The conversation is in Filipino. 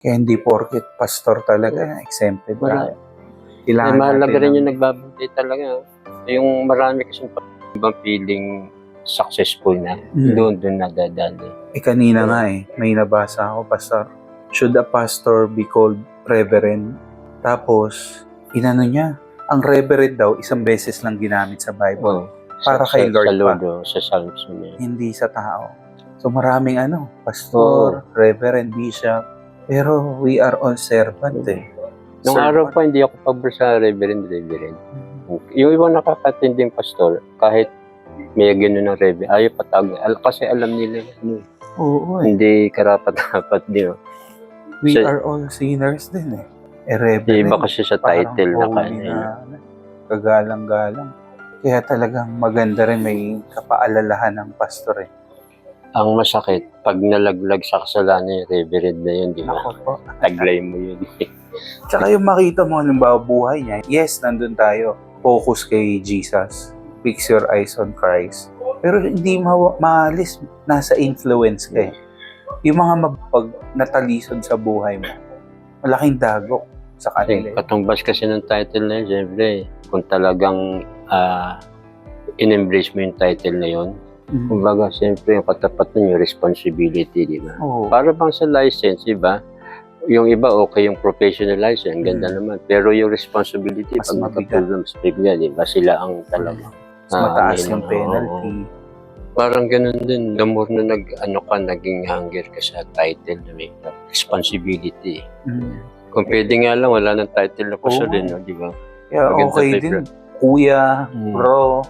Kaya hindi porket pastor talaga, exempted Wala. ka. Eh, mahalaga natin rin ng- yung nagbabantay talaga. Yung marami kasi ibang feeling successful na. Mm. Doon, doon nadadali. Eh kanina nga eh, may nabasa ako, Pastor. Should a pastor be called reverend? Tapos, inano niya, ang reverend daw, isang beses lang ginamit sa Bible. Oh, Para kay Lord sa pa. Lord, oh, sa Psalms niya. Hindi sa tao. So maraming ano, pastor, reverend, bishop. Pero we are all servant eh. Nung Servant. araw pa, hindi ako pabor sa reverend, reverend. Yung ibang nakakatinding pastor, kahit may gano'n ng reverend, ayaw patawag. Al- kasi alam nila, ano, Oo eh. hindi karapat-dapat din. We Sa- are all sinners din eh. Eh, Yung reverend. iba kasi sa title na holy kanya. na, ano, kagalang-galang. Kaya talagang maganda rin may kapaalalahan ng pastor eh. Ang masakit, pag nalaglag sa kasalanan reverend na yun, di ba? Ako po. Taglay mo yun. Tsaka yung makita mo, halimbawa buhay niya, yes, nandun tayo. Focus kay Jesus. Fix your eyes on Christ. Pero hindi ma- maalis, nasa influence ka eh. Yung mga mapag natalisod sa buhay mo, malaking dagok sa kanila. eh. katumbas kasi ng title na yun, siyempre, kung talagang ah, in-embrace mo yung title na yun, Mm. kumbaga, siyempre, yung katapat nun yung responsibility, di ba? Oo. Para bang sa license, di ba? Yung iba, okay yung professional license, ang ganda naman. Pero yung responsibility, Mas pag magka-problem sa bigla, di ba? Sila ang talaga. Mas mataas Ah, yung oo. penalty. Parang ganun din. The more na nag, ano ka, naging hunger ka sa title na may responsibility. Mm. Kung pwede nga lang, wala ng title na Oo. pasulin, no, di ba? Kaya Maganda okay din. Kuya, Mm. bro,